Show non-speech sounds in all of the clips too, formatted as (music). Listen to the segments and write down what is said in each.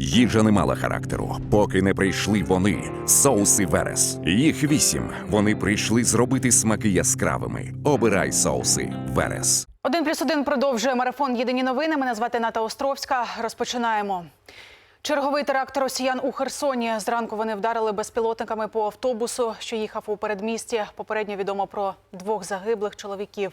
Їжа не мала характеру, поки не прийшли вони, соуси Верес. Їх вісім. Вони прийшли зробити смаки яскравими. Обирай соуси Верес. Один плюс один продовжує марафон Єдині новини. Мене звати Ната Островська. Розпочинаємо. Черговий теракт росіян у Херсоні. Зранку вони вдарили безпілотниками по автобусу, що їхав у передмісті. Попередньо відомо про двох загиблих чоловіків.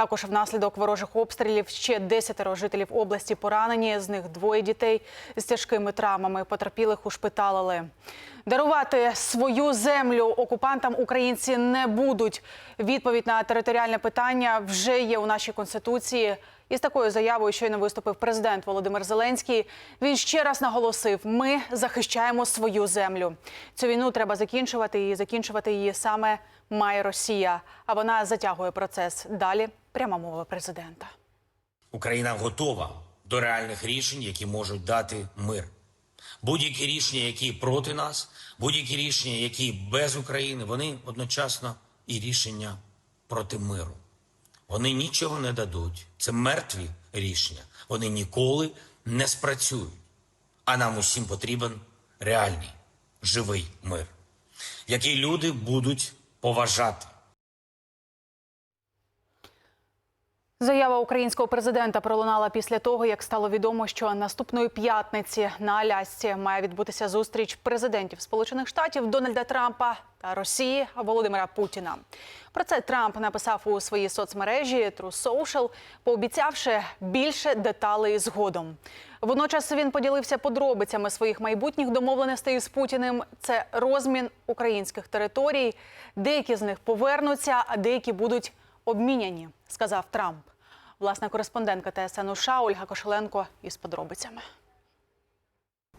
Також внаслідок ворожих обстрілів ще десятеро жителів області поранені. З них двоє дітей з тяжкими травмами. Потерпілих ушпиталили. Дарувати свою землю окупантам українці не будуть. Відповідь на територіальне питання вже є у нашій конституції. І з такою заявою щойно виступив президент Володимир Зеленський. Він ще раз наголосив: ми захищаємо свою землю. Цю війну треба закінчувати і закінчувати її саме має Росія. А вона затягує процес. Далі пряма мова президента. Україна готова до реальних рішень, які можуть дати мир. Будь-які рішення, які проти нас, будь-які рішення, які без України, вони одночасно і рішення проти миру. Вони нічого не дадуть. Це мертві рішення. Вони ніколи не спрацюють. А нам усім потрібен реальний, живий мир, який люди будуть поважати. Заява українського президента пролунала після того, як стало відомо, що наступної п'ятниці на Алясці має відбутися зустріч президентів Сполучених Штатів Дональда Трампа та Росії Володимира Путіна. Про це Трамп написав у своїй соцмережі True Social, пообіцявши більше деталей згодом. Водночас він поділився подробицями своїх майбутніх домовленостей з Путіним. Це розмін українських територій. Деякі з них повернуться, а деякі будуть обміняні, сказав Трамп. Власна кореспондентка ТСН США Ольга Кошеленко із подробицями.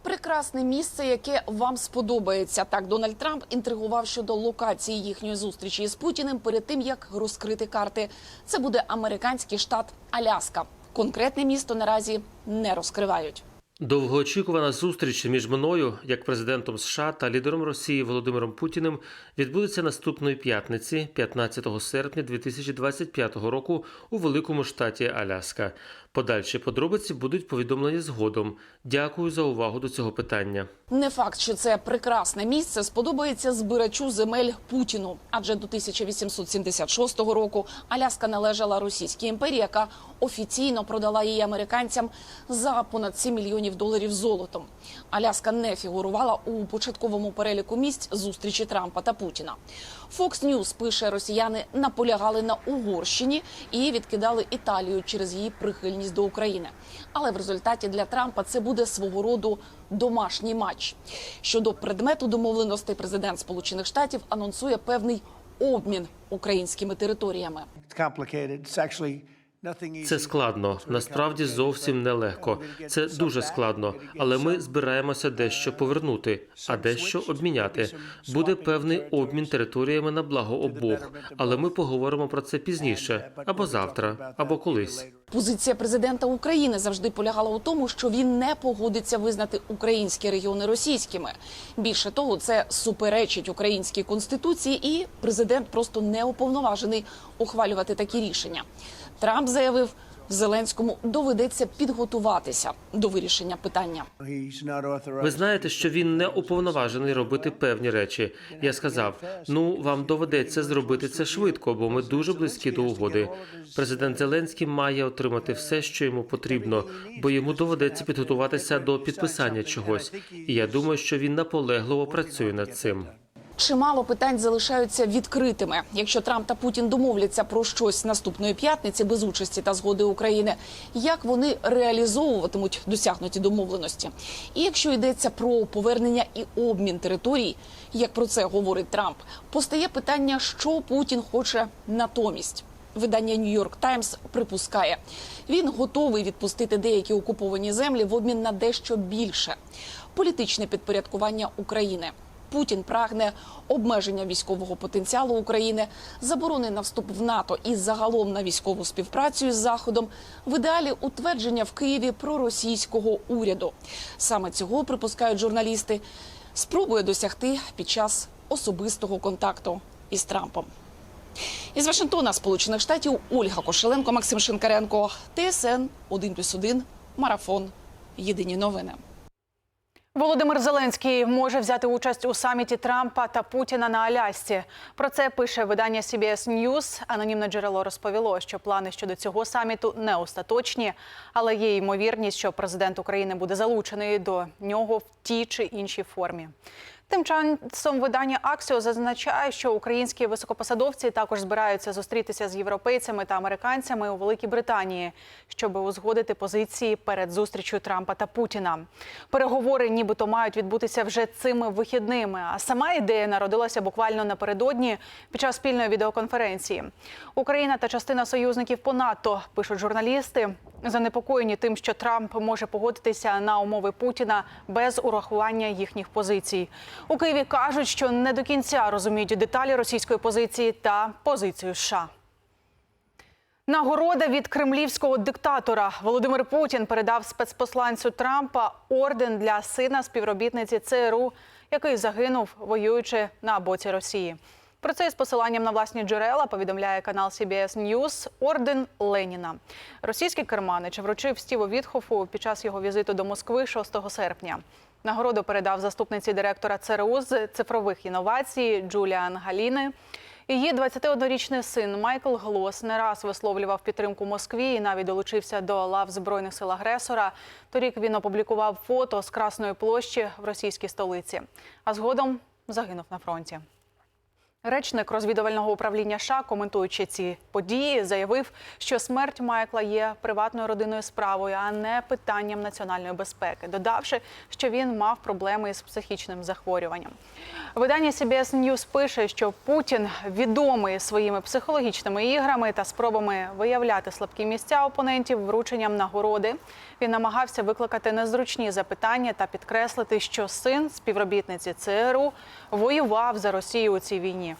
Прекрасне місце, яке вам сподобається. Так Дональд Трамп інтригував щодо локації їхньої зустрічі з Путіним перед тим, як розкрити карти. Це буде американський штат Аляска. Конкретне місто наразі не розкривають. Довгоочікувана зустріч між мною, як президентом США та лідером Росії Володимиром Путіним, відбудеться наступної п'ятниці, 15 серпня 2025 року, у великому штаті Аляска. Подальші подробиці будуть повідомлені згодом. Дякую за увагу до цього питання. Не факт, що це прекрасне місце сподобається збирачу земель Путіну, адже до 1876 року Аляска належала Російській імперії, яка офіційно продала її американцям за понад 7 мільйонів доларів золотом. Аляска не фігурувала у початковому переліку місць зустрічі Трампа та Путіна. Fox News пише, росіяни наполягали на Угорщині і відкидали Італію через її прихильність до України. Але в результаті для Трампа це буде свого роду домашній матч. Щодо предмету домовленостей, президент Сполучених Штатів анонсує певний обмін українськими територіями. It's Це складно, насправді зовсім нелегко. Це дуже складно, але ми збираємося дещо повернути, а дещо обміняти. Буде певний обмін територіями на благо обох, але ми поговоримо про це пізніше, або завтра, або колись. Позиція президента України завжди полягала у тому, що він не погодиться визнати українські регіони російськими. Більше того, це суперечить українській конституції, і президент просто не уповноважений ухвалювати такі рішення. Трамп заявив, Зеленському доведеться підготуватися до вирішення питання. Ви знаєте, що він не уповноважений робити певні речі. Я сказав: ну вам доведеться зробити це швидко, бо ми дуже близькі до угоди. Президент Зеленський має отримати все, що йому потрібно, бо йому доведеться підготуватися до підписання чогось. І я думаю, що він наполегливо працює над цим. Чимало питань залишаються відкритими. Якщо Трамп та Путін домовляться про щось наступної п'ятниці без участі та згоди України, як вони реалізовуватимуть досягнуті домовленості? І якщо йдеться про повернення і обмін територій, як про це говорить Трамп, постає питання, що Путін хоче натомість. Видання Нью-Йорк Таймс припускає, він готовий відпустити деякі окуповані землі в обмін на дещо більше політичне підпорядкування України. Путін прагне обмеження військового потенціалу України, заборони на вступ в НАТО і загалом на військову співпрацю із Заходом, в ідеалі утвердження в Києві проросійського уряду. Саме цього припускають журналісти. Спробує досягти під час особистого контакту із Трампом. Із Вашингтона, Сполучених Штатів, Ольга Кошеленко, Максим Шинкаренко, ТСН 1+,1, Марафон. Єдині новини. Володимир Зеленський може взяти участь у саміті Трампа та Путіна на Алясці. Про це пише видання CBS News. Анонімне джерело розповіло, що плани щодо цього саміту не остаточні, але є ймовірність, що президент України буде залучений до нього в тій чи іншій формі. Тим часом видання Аксіо зазначає, що українські високопосадовці також збираються зустрітися з європейцями та американцями у Великій Британії, щоб узгодити позиції перед зустрічю Трампа та Путіна. Переговори, нібито мають відбутися вже цими вихідними. А сама ідея народилася буквально напередодні під час спільної відеоконференції. Україна та частина союзників по НАТО пишуть журналісти, занепокоєні тим, що Трамп може погодитися на умови Путіна без урахування їхніх позицій. У Києві кажуть, що не до кінця розуміють деталі російської позиції та позицію США. Нагорода від кремлівського диктатора Володимир Путін передав спецпосланцю Трампа орден для сина співробітниці ЦРУ, який загинув, воюючи на боці Росії. Про це із посиланням на власні джерела повідомляє канал CBS News орден Леніна. Російський керманич вручив Стіву Вітхофу під час його візиту до Москви 6 серпня. Нагороду передав заступниці директора ЦРУ з цифрових інновацій Джуліан Галіни. Її 21-річний син Майкл Глос не раз висловлював підтримку Москві і навіть долучився до лав збройних сил агресора. Торік він опублікував фото з Красної площі в російській столиці, а згодом загинув на фронті. Речник розвідувального управління США, коментуючи ці події, заявив, що смерть Майкла є приватною родинною справою, а не питанням національної безпеки, додавши, що він мав проблеми із психічним захворюванням. Видання CBS News пише, що Путін відомий своїми психологічними іграми та спробами виявляти слабкі місця опонентів врученням нагороди. Він намагався викликати незручні запитання та підкреслити, що син співробітниці ЦРУ воював за Росію у цій війні.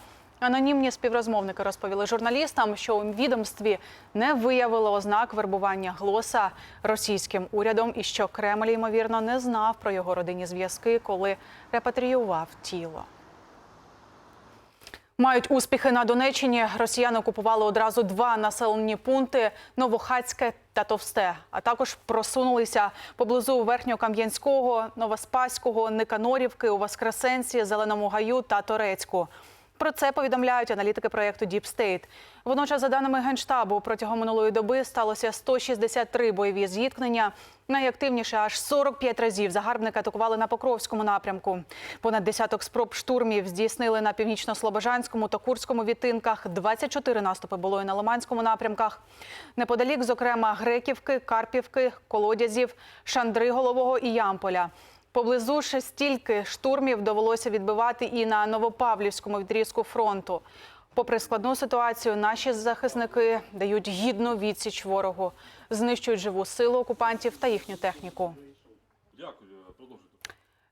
Анонімні співрозмовники розповіли журналістам, що у відомстві не виявило ознак вербування глоса російським урядом і що Кремль, ймовірно, не знав про його родинні зв'язки, коли репатріював тіло. Мають успіхи на Донеччині. Росіяни окупували одразу два населені пункти Новохацьке та Товсте, а також просунулися поблизу Верхньокам'янського, Новоспаського, Никанорівки, у Воскресенці, Зеленому Гаю та Торецьку. Про це повідомляють аналітики проєкту Deep State. Водночас, за даними генштабу, протягом минулої доби сталося 163 бойові зіткнення. Найактивніше аж 45 разів загарбники атакували на Покровському напрямку. Понад десяток спроб штурмів здійснили на північно-слобожанському та Курському відтинках. 24 наступи було і на Лиманському напрямках. Неподалік, зокрема, Греківки, Карпівки, Колодязів, Шандриголового і Ямполя. Поблизу ще стільки штурмів довелося відбивати і на Новопавлівському відрізку фронту. Попри складну ситуацію, наші захисники дають гідну відсіч ворогу, знищують живу силу окупантів та їхню техніку.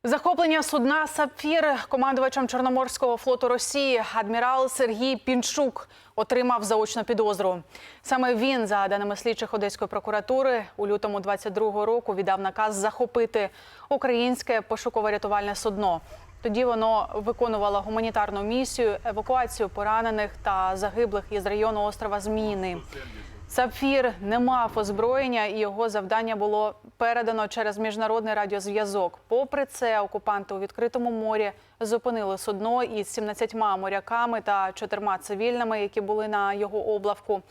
Захоплення судна Сапфір командувачем Чорноморського флоту Росії адмірал Сергій Пінчук отримав заочну підозру. Саме він, за даними слідчих Одеської прокуратури, у лютому 22-го року віддав наказ захопити українське пошуково-рятувальне судно. Тоді воно виконувало гуманітарну місію, евакуацію поранених та загиблих із району острова Зміїни. Сапфір не мав озброєння, і його завдання було передано через міжнародний радіозв'язок. Попри це, окупанти у відкритому морі зупинили судно із 17 моряками та чотирма цивільними, які були на його облавку.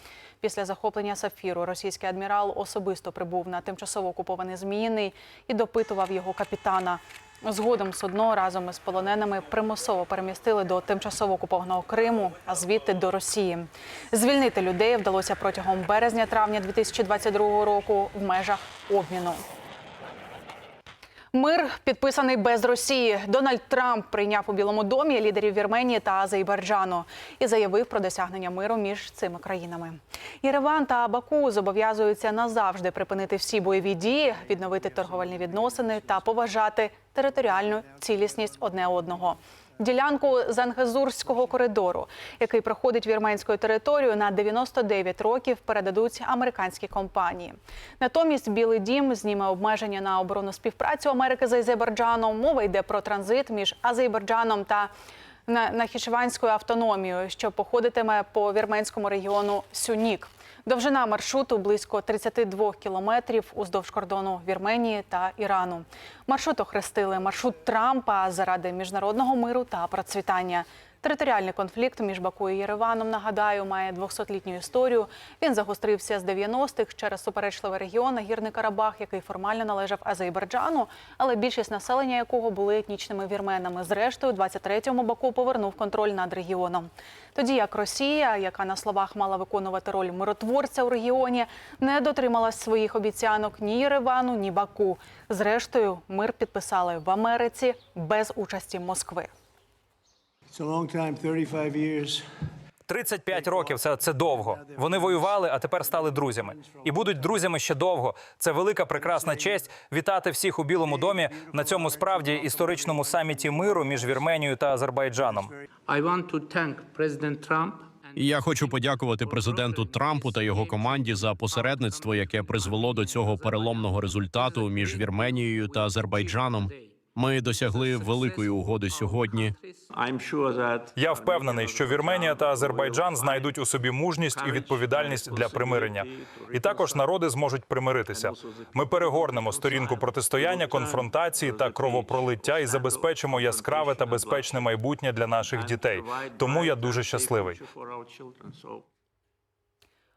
Після захоплення сапфіру російський адмірал особисто прибув на тимчасово окупований Зміїний і допитував його капітана. Згодом судно разом із полоненими примусово перемістили до тимчасово окупованого Криму, а звідти до Росії. Звільнити людей вдалося протягом березня-травня 2022 року в межах обміну. Мир підписаний без Росії. Дональд Трамп прийняв у Білому домі лідерів Вірменії та Азербайджану і заявив про досягнення миру між цими країнами. Єреван та Баку зобов'язуються назавжди припинити всі бойові дії, відновити торговельні відносини та поважати територіальну цілісність одне одного. Ділянку Зангезурського коридору, який проходить вірменською територією на 99 років, передадуть американські компанії. Натомість Білий Дім зніме обмеження на оборонну співпрацю Америки з Азербайджаном. Мова йде про транзит між Азербайджаном та на- Нахічеванською автономією, що походитиме по вірменському регіону Сюнік. Довжина маршруту близько 32 кілометрів уздовж кордону Вірменії та Ірану. Маршрут охрестили маршрут Трампа заради міжнародного миру та процвітання. Територіальний конфлікт між Баку і Єреваном, нагадаю, має 200-літню історію. Він загострився з 90-х через суперечливий регіон Нагірний Карабах, який формально належав Азербайджану, але більшість населення якого були етнічними вірменами. Зрештою, 23-му Баку повернув контроль над регіоном. Тоді як Росія, яка на словах мала виконувати роль миротворця у регіоні, не дотрималась своїх обіцянок ні Єревану, ні Баку. Зрештою, мир підписали в Америці без участі Москви. It's a long time, 35 years. 35 років це, це довго. Вони воювали, а тепер стали друзями. І будуть друзями ще довго. Це велика прекрасна честь вітати всіх у Білому домі на цьому справді історичному саміті миру між Вірменією та Азербайджаном. I want to thank President Trump І Я хочу подякувати президенту Трампу та його команді за посередництво, яке призвело до цього переломного результату між Вірменією та Азербайджаном. Ми досягли великої угоди сьогодні. Я впевнений, що Вірменія та Азербайджан знайдуть у собі мужність і відповідальність для примирення. І також народи зможуть примиритися. Ми перегорнемо сторінку протистояння, конфронтації та кровопролиття і забезпечимо яскраве та безпечне майбутнє для наших дітей. Тому я дуже щасливий.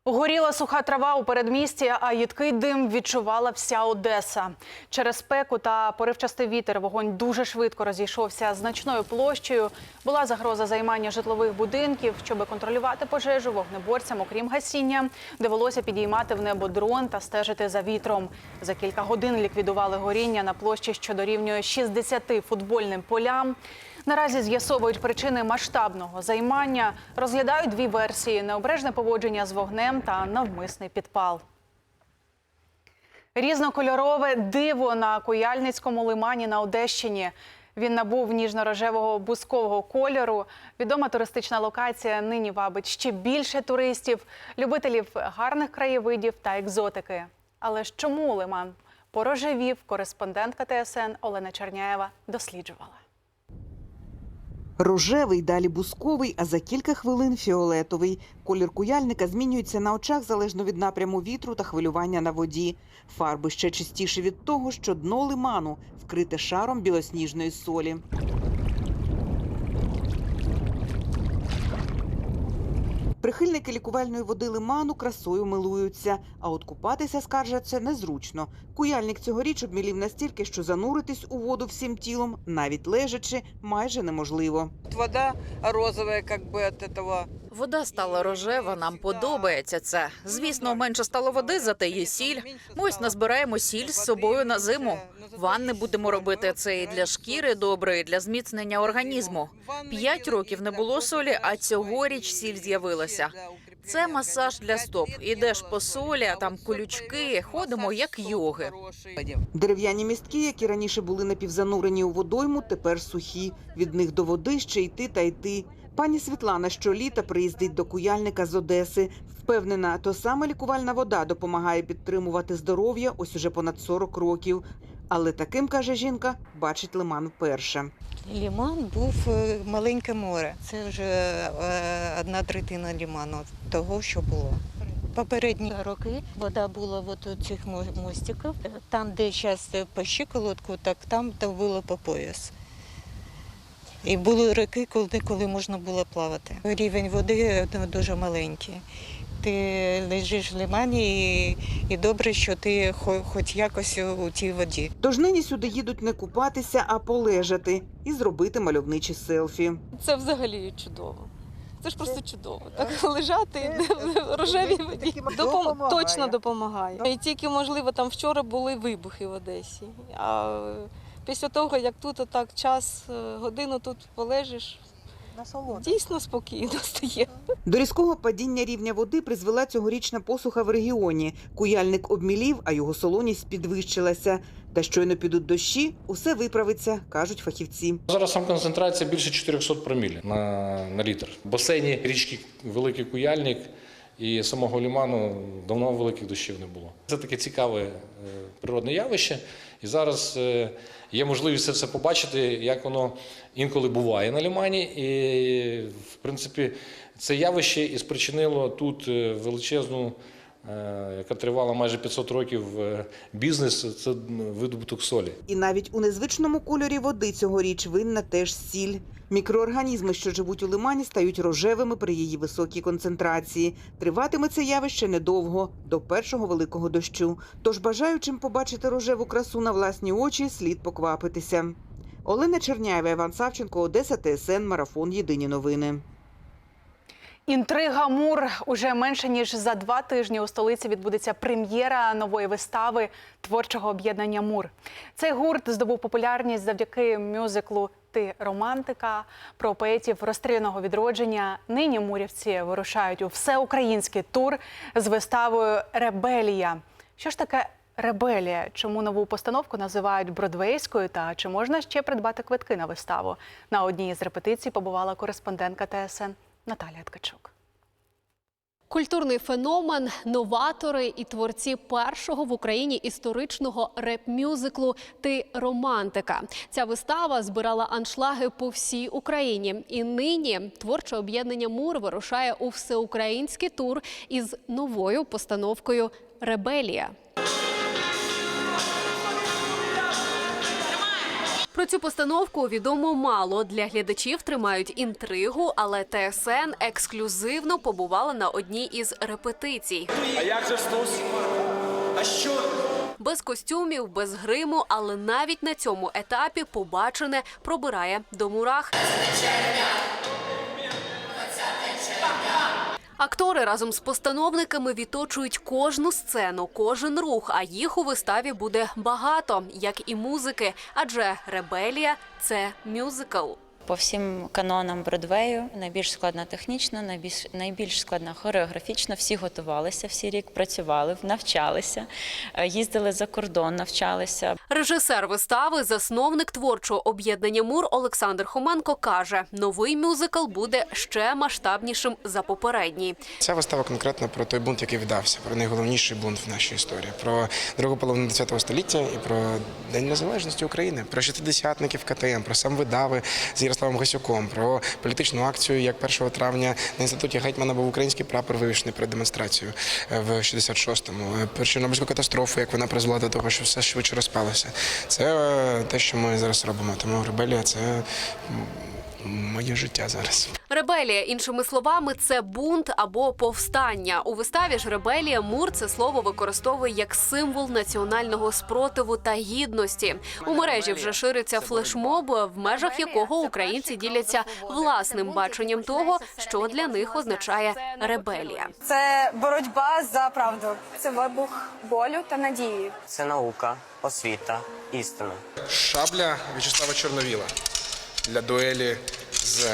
Горіла суха трава у передмісті, а їдкий дим відчувала вся Одеса. Через спеку та поривчастий вітер вогонь дуже швидко розійшовся значною площею. Була загроза займання житлових будинків. Щоб контролювати пожежу, вогнеборцям, окрім гасіння, довелося підіймати в небо дрон та стежити за вітром. За кілька годин ліквідували горіння на площі, що дорівнює 60 футбольним полям. Наразі з'ясовують причини масштабного займання, розглядають дві версії: необережне поводження з вогнем та навмисний підпал. Різнокольорове диво на Куяльницькому лимані на Одещині. Він набув ніжно-рожевого бускового кольору. Відома туристична локація нині вабить ще більше туристів, любителів гарних краєвидів та екзотики. Але ж чому лиман порожевів? Кореспондентка ТСН Олена Черняєва досліджувала. Рожевий, далі бусковий, а за кілька хвилин фіолетовий. Колір куяльника змінюється на очах залежно від напряму вітру та хвилювання на воді. Фарби ще чистіші від того, що дно лиману вкрите шаром білосніжної солі. Прихильники лікувальної води лиману красою милуються, а от купатися скаржаться незручно. Куяльник цьогоріч обмілів настільки, що зануритись у воду всім тілом, навіть лежачи, майже неможливо. вода розова, як би від этого. Вода стала рожева, нам подобається це. Звісно, менше стало води, зате є сіль. Ми ось назбираємо сіль з собою на зиму. Ванни будемо робити це і для шкіри добре, і для зміцнення організму. П'ять років не було солі, а цьогоріч сіль з'явилася. Це масаж для стоп. Ідеш по солі, а там колючки, ходимо як йоги. Дерев'яні містки, які раніше були напівзанурені у водойму, тепер сухі. Від них до води ще йти та йти. Пані Світлана щоліта приїздить до куяльника з Одеси. Впевнена, то саме лікувальна вода допомагає підтримувати здоров'я ось уже понад 40 років. Але таким, каже жінка, бачить лиман вперше. Ліман був е, маленьке море. Це вже е, одна третина ліману того, що було. Попередні роки вода була от у цих мо- мостиків. Там, де зараз по щиколотку, так там то було по пояс. І були роки, коли, коли можна було плавати. Рівень води ну, дуже маленький. Ти лежиш в лимані і, і добре, що ти хоч якось у тій воді. Тож нині сюди їдуть не купатися, а полежати і зробити мальовничі селфі. Це взагалі чудово. Це ж просто чудово. Так лежати в рожевій воді Допом... точно допомагає. І тільки, можливо, там вчора були вибухи в Одесі. А після того, як тут отак час, е, годину тут полежиш, дійсно спокійно (laughs) стає. До різкого падіння рівня води призвела цьогорічна посуха в регіоні. Куяльник обмілів, а його солоність підвищилася. Та щойно підуть дощі, усе виправиться, кажуть фахівці. Зараз там концентрація більше 400 проміль на, на літр. В басейні річки Великий Куяльник і самого ліману давно великих дощів не було. Це таке цікаве е, природне явище, і зараз е, є можливість це все побачити, як воно інколи буває на лімані. І, в принципі, це явище і спричинило тут е, величезну, яка тривала майже 500 років, е, бізнес це видобуток солі. І навіть у незвичному кольорі води цьогоріч винна теж сіль. Мікроорганізми, що живуть у лимані, стають рожевими при її високій концентрації. Триватиме це явище недовго, до першого великого дощу. Тож бажаючим побачити рожеву красу на власні очі слід поквапитися. Олена Черняєва, Іван Савченко, Одеса, ТСН, Марафон. Єдині новини. Інтрига Мур уже менше ніж за два тижні у столиці відбудеться прем'єра нової вистави творчого об'єднання Мур. Цей гурт здобув популярність завдяки мюзиклу Ти романтика про поетів розстріляного відродження. Нині мурівці вирушають у всеукраїнський тур з виставою Ребелія. Що ж таке ребелія? Чому нову постановку називають бродвейською? Та чи можна ще придбати квитки на виставу? На одній із репетицій побувала кореспондентка ТСН Наталія Ткачук. Культурний феномен, новатори і творці першого в Україні історичного реп-мюзиклу Ти романтика. Ця вистава збирала аншлаги по всій Україні. І нині творче об'єднання Мур вирушає у всеукраїнський тур із новою постановкою Ребелія. Про цю постановку відомо мало. Для глядачів тримають інтригу, але ТСН ексклюзивно побувала на одній із репетицій. А як же Стус? А що? Без костюмів, без гриму, але навіть на цьому етапі побачене пробирає до мурах. Актори разом з постановниками відточують кожну сцену, кожен рух. А їх у виставі буде багато, як і музики, адже ребелія це мюзикл. По всім канонам Бродвею найбільш складна технічно, найбільш найбільш складна хореографічно. Всі готувалися, всі рік працювали, навчалися, е, їздили за кордон, навчалися. Режисер вистави, засновник творчого об'єднання Мур Олександр Хоменко каже: новий мюзикл буде ще масштабнішим за попередній. Ця вистава конкретно про той бунт, який вдався, про найголовніший бунт в нашій історії, про другу половину ХХ століття і про День Незалежності України, про шестидесятників КТМ, про сам видави з Ярославом Гасюком, про політичну акцію, як 1 травня на інституті Гетьмана був український прапор вивішений перед демонстрацією е, в 66-му, е, про Чорнобильську катастрофу, як вона призвела до того, що все швидше розпалося. Це е, те, що ми зараз робимо. Тому ребелія це моє життя зараз. Ребелія, іншими словами, це бунт або повстання. У виставі ж ребелія Мур це слово використовує як символ національного спротиву та гідності. У мережі вже шириться флешмоб, в межах якого українці діляться власним баченням того, що для них означає ребелія. Це боротьба за правду. Це вибух болю та надії. Це наука, освіта, істина. Шабля В'ячеслава Чорновіла для дуелі з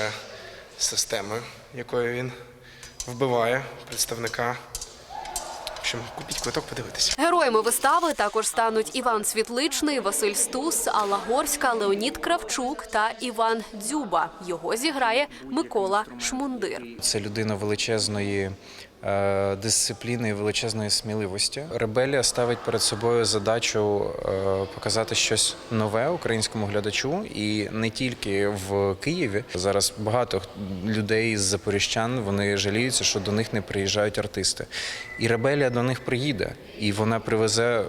системою, якою він вбиває представника. В общем, купіть квиток, подивитися. Героями вистави також стануть Іван Світличний, Василь Стус, Алла Горська, Леонід Кравчук та Іван Дзюба. Його зіграє Микола Шмундир. Це людина величезної дисципліни і величезної сміливості. Ребелія ставить перед собою задачу е, показати щось нове українському глядачу, і не тільки в Києві. Зараз багато людей з запоріжчан вони жаліються, що до них не приїжджають артисти. І ребелія до них приїде, і вона привезе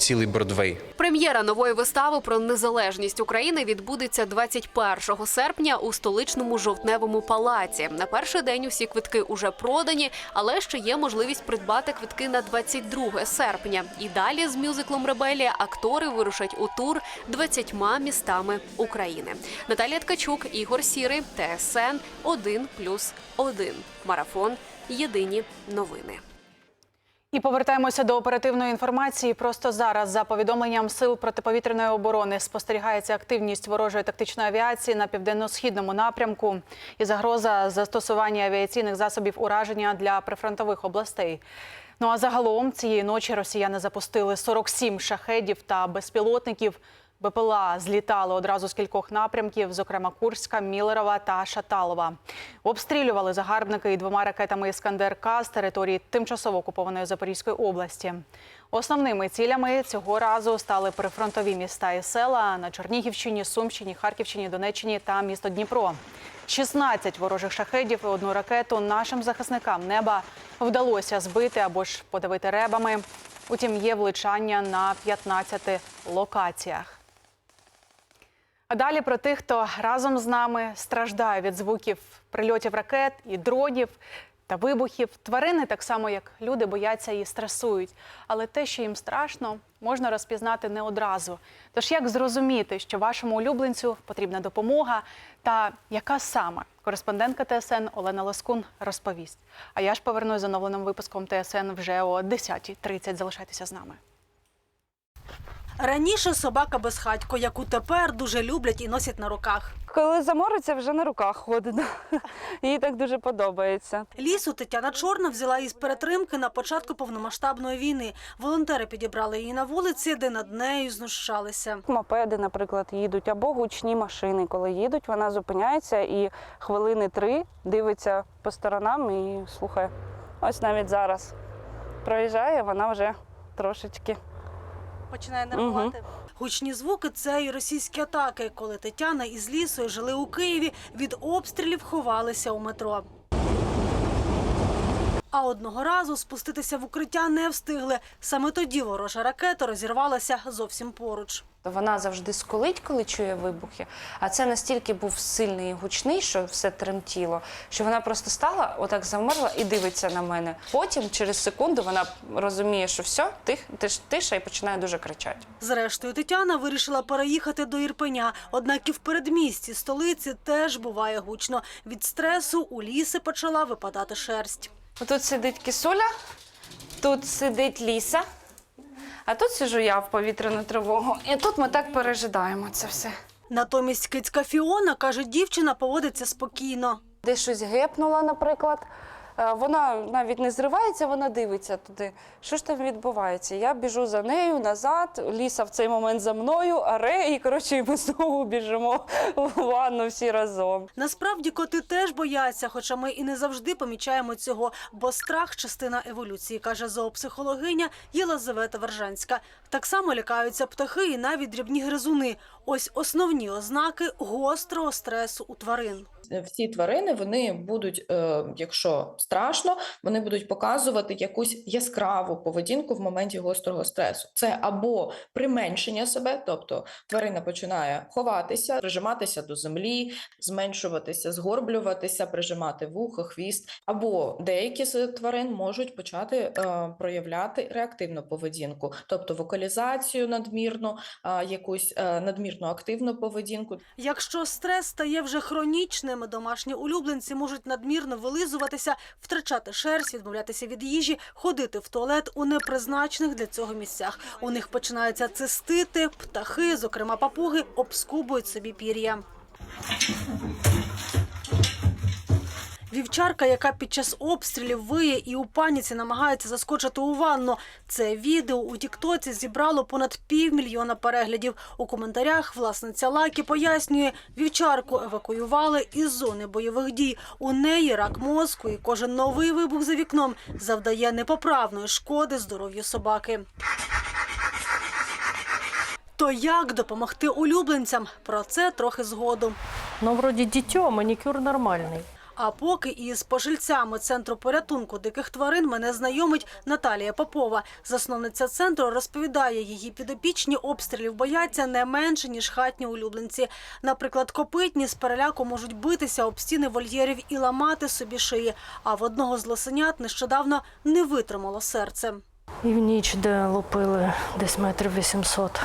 цілий Бродвей. Прем'єра нової вистави про незалежність України відбудеться 21 серпня у столичному жовтневому палаці. На перший день усі квитки уже продані, але ще є можливість придбати квитки на 22 серпня. І далі з мюзиклом Ребелія актори вирушать у тур 20 містами України. Наталія Ткачук, Ігор Сірий, ТСН 1+,1. Марафон. Єдині новини. І повертаємося до оперативної інформації. Просто зараз, за повідомленням сил протиповітряної оборони, спостерігається активність ворожої тактичної авіації на південно-східному напрямку і загроза застосування авіаційних засобів ураження для прифронтових областей. Ну а загалом цієї ночі росіяни запустили 47 шахедів та безпілотників. БПЛА злітали одразу з кількох напрямків, зокрема Курська, Мілерова та Шаталова. Обстрілювали загарбники і двома ракетами «Іскандер-К» з території тимчасово окупованої Запорізької області. Основними цілями цього разу стали прифронтові міста і села на Чернігівщині, Сумщині, Харківщині, Донеччині та місто Дніпро. 16 ворожих шахедів і одну ракету нашим захисникам неба вдалося збити або ж подавити ребами. Утім, є влучання на 15 локаціях. А далі про тих, хто разом з нами страждає від звуків прильотів ракет і дронів та вибухів. Тварини, так само як люди, бояться і стресують. Але те, що їм страшно, можна розпізнати не одразу. Тож як зрозуміти, що вашому улюбленцю потрібна допомога, та яка саме кореспондентка ТСН Олена Лоскун розповість. А я ж повернусь з оновленим випуском ТСН вже о 10.30. Залишайтеся з нами. Раніше собака безхатько, яку тепер дуже люблять і носять на руках. Коли замориться, вже на руках ходить. Їй так дуже подобається. Лісу Тетяна Чорна взяла із перетримки на початку повномасштабної війни. Волонтери підібрали її на вулиці, де над нею знущалися. Мопеди, наприклад, їдуть або гучні машини. Коли їдуть, вона зупиняється і хвилини три дивиться по сторонам і слухає. Ось навіть зараз проїжджає, вона вже трошечки. Починає нервувати. Гучні звуки це і російські атаки. Коли Тетяна із лісою жили у Києві, від обстрілів ховалися у метро. А одного разу спуститися в укриття не встигли. Саме тоді ворожа ракета розірвалася зовсім поруч. Вона завжди сколить, коли чує вибухи. А це настільки був сильний і гучний, що все тремтіло, що вона просто стала, отак замерла і дивиться на мене. Потім, через секунду, вона розуміє, що все, тих, тиш, тиша і починає дуже кричати. Зрештою, Тетяна вирішила переїхати до Ірпеня. Однак і в передмісті столиці теж буває гучно. Від стресу у ліси почала випадати шерсть. Тут сидить кисуля, тут сидить ліса, а тут сижу я в повітряну тривогу. І тут ми так пережидаємо це все. Натомість кицька Фіона каже, дівчина поводиться спокійно. Де щось гепнула, наприклад. Е, Вона навіть не зривається, вона дивиться туди. Що ж там відбувається? Я біжу за нею назад, ліса в цей момент за мною, аре, і коротше, ми знову біжимо в ванну всі разом. Насправді коти теж бояться, хоча ми і не завжди помічаємо цього, бо страх частина еволюції, каже зоопсихологиня Єлизавета Вержанська. Так само лякаються птахи і навіть дрібні гризуни. Ось основні ознаки гострого стресу у тварин. Всі тварини вони будуть, е, якщо страшно, вони будуть показувати якусь яскраву поведінку в моменті гострого стресу. Це або применшення себе, тобто тварина починає ховатися, прижиматися до землі, зменшуватися, згорблюватися, прижимати вухо, хвіст, або деякі з тварин можуть почати е, проявляти реактивну поведінку, тобто вокалізацію надмірну, е, якусь надмірну активну поведінку. Якщо стрес стає вже хронічним, домашні улюбленці можуть надмірно вилизуватися, втрачати шерсть, відмовлятися від їжі, ходити в туалет у непризначених для цього місцях. У них починаються цистити, птахи, зокрема папуги, обскубують собі пір'я. Вівчарка, яка під час обстрілів виє і у паніці намагається заскочити у ванну. Це відео у Тіктоці зібрало понад півмільйона переглядів. У коментарях власниця Лакі пояснює, вівчарку евакуювали із зони бойових дій. У неї рак мозку, і кожен новий вибух за вікном завдає непоправної шкоди здоров'ю собаки. То як допомогти улюбленцям? Про це трохи згодом. Ну, вроде дитё, маникюр нормальный. А поки із пожильцями центру порятунку диких тварин мене знайомить Наталія Попова. Засновниця центру розповідає, її підопічні обстрілів бояться не менше ніж хатні улюбленці. Наприклад, копитні з переляку можуть битися об стіни вольєрів і ламати собі шиї. А в одного з лосенят нещодавно не витримало серце. І в ніч, де лупили десь метрів 800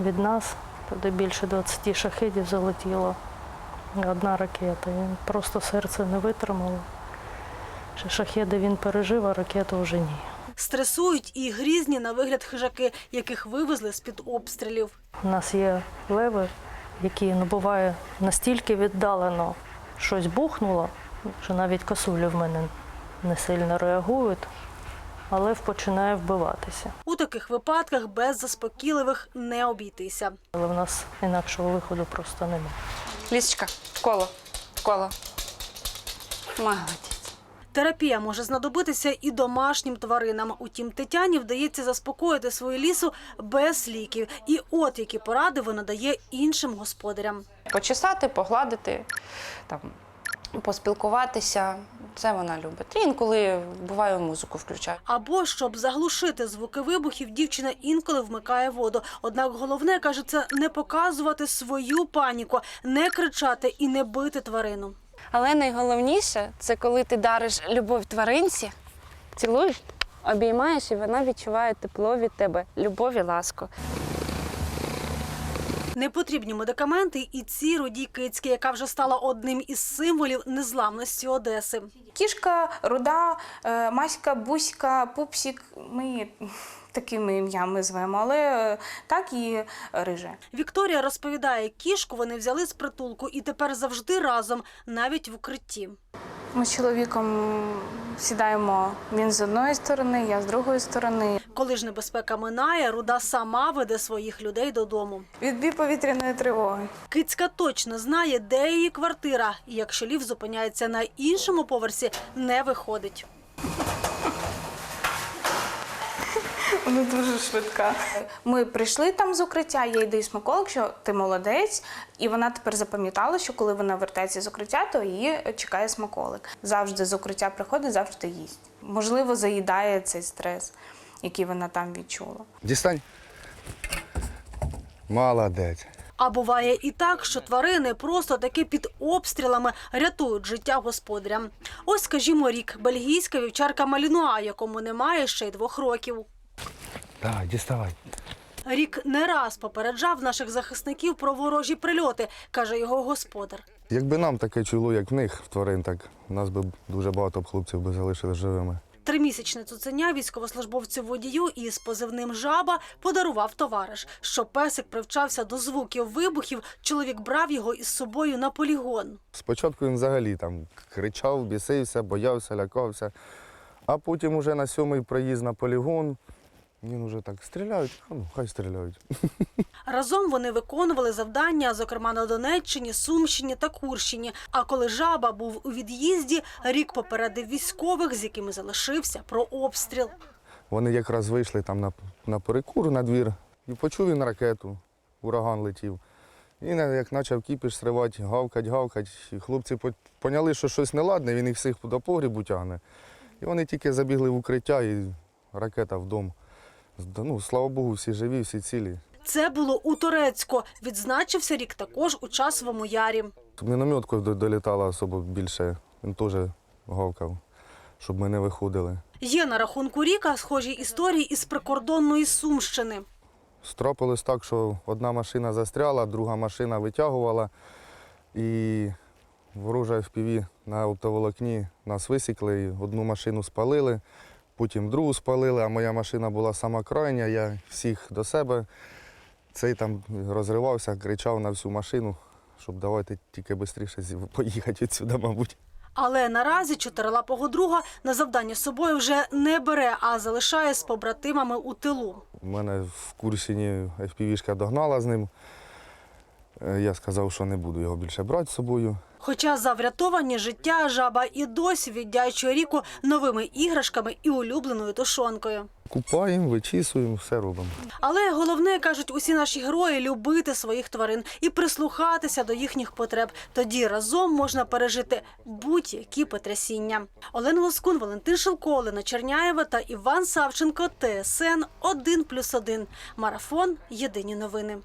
від нас, туди більше 20 шахедів залетіло. Одна ракета. І просто серце не витримало. Шахеди він пережив, а ракету вже ні. Стресують і грізні на вигляд хижаки, яких вивезли з-під обстрілів. У нас є леви, які ну, буває настільки віддалено щось бухнуло, що навіть косулі в мене не сильно реагують. але починає вбиватися. У таких випадках без заспокійливих не обійтися. Але в нас інакшого виходу просто немає. Лісочка, коло, коло. Молодець. Терапія може знадобитися і домашнім тваринам. Утім, Тетяні вдається заспокоїти свою лісу без ліків. І от які поради вона дає іншим господарям. Почесати, погладити, там, поспілкуватися. Це вона любить. Інколи буває музику включаю. Або щоб заглушити звуки вибухів, дівчина інколи вмикає воду. Однак головне каже, це не показувати свою паніку, не кричати і не бити тварину. Але найголовніше це коли ти дариш любов тваринці, цілуєш, обіймаєш, і вона відчуває тепло від тебе, любов і ласку. Непотрібні медикаменти і ці руді кицьки, яка вже стала одним із символів незламності Одеси. Кішка, руда, е, маська, буська, пупсік. Ми такими ім'ями звемо, але е, так і риже. Вікторія розповідає, кішку вони взяли з притулку і тепер завжди разом, навіть в укритті. Ми з чоловіком сідаємо він з одної сторони, я з другої сторони. Коли ж небезпека минає, руда сама веде своїх людей додому. Відбій повітряної тривоги. Кицька точно знає, де її квартира, і якщо лів зупиняється на іншому поверсі, не виходить. Вона дуже швидка. Ми прийшли там з укриття, я їй даю смаколик, що ти молодець, і вона тепер запам'ятала, що коли вона вертається з укриття, то її чекає смаколик. Завжди з укриття приходить, завжди їсть. Можливо, заїдає цей стрес, який вона там відчула. Дістань. Молодець. А буває і так, що тварини просто таки під обстрілами рятують життя господарям. Ось, скажімо, рік бельгійська вівчарка Малінуа, якому немає ще й двох років. Так, діставай. Рік не раз попереджав наших захисників про ворожі прильоти, каже його господар. Якби нам таке чуло, як в них, в тварин, так нас би дуже багато б хлопців би залишили живими. Тримісячне цуценя військовослужбовцю водію із позивним жаба подарував товариш. Щоб песик привчався до звуків вибухів, чоловік брав його із собою на полігон. Спочатку він взагалі там кричав, бісився, боявся, лякався. А потім уже на сьомий проїзд на полігон. Він уже так стріляють, а ну хай стріляють. Разом вони виконували завдання, зокрема на Донеччині, Сумщині та Курщині. А коли жаба був у від'їзді, рік попередив військових, з якими залишився, про обстріл. Вони якраз вийшли там на, на перекур на двір і почув він ракету, ураган летів. І як почав кіпіш сривати, гавкать, гавкать. І хлопці по- поняли, що щось неладне, він їх всіх до погрібу тягне. І вони тільки забігли в укриття і ракета в дом. Ну, слава Богу, всі живі, всі цілі. Це було у Турецьку. Відзначився рік також у часовому ярі. Мінометкою до- долітала особо більше, він теж гавкав, щоб ми не виходили. Є на рахунку ріка схожі історії із прикордонної Сумщини. Стропилось так, що одна машина застряла, друга машина витягувала, і ворожа FPV на оптоволокні нас висікли, одну машину спалили, потім другу спалили, а моя машина була сама крайня, я всіх до себе. Цей там розривався, кричав на всю машину, щоб давайте тільки швидше поїхати відсюди, мабуть. Але наразі чотирилапого друга на завдання з собою вже не бере, а залишає з побратимами у тилу. У мене в Курсіні FPV-шка догнала з ним. Е, Я сказав, що не буду його більше брати з собою. Хоча за врятовані життя жаба і досі віддячує ріку новими іграшками і улюбленою тушонкою. Купаємо, вичісуємо, все робимо. Але головне кажуть усі наші герої любити своїх тварин і прислухатися до їхніх потреб. Тоді разом можна пережити будь-які потрясіння. Олена Лоскун, Валентин Шилко, Олена Черняєва та Іван Савченко. ТСН 1+,1. Марафон. Єдині новини.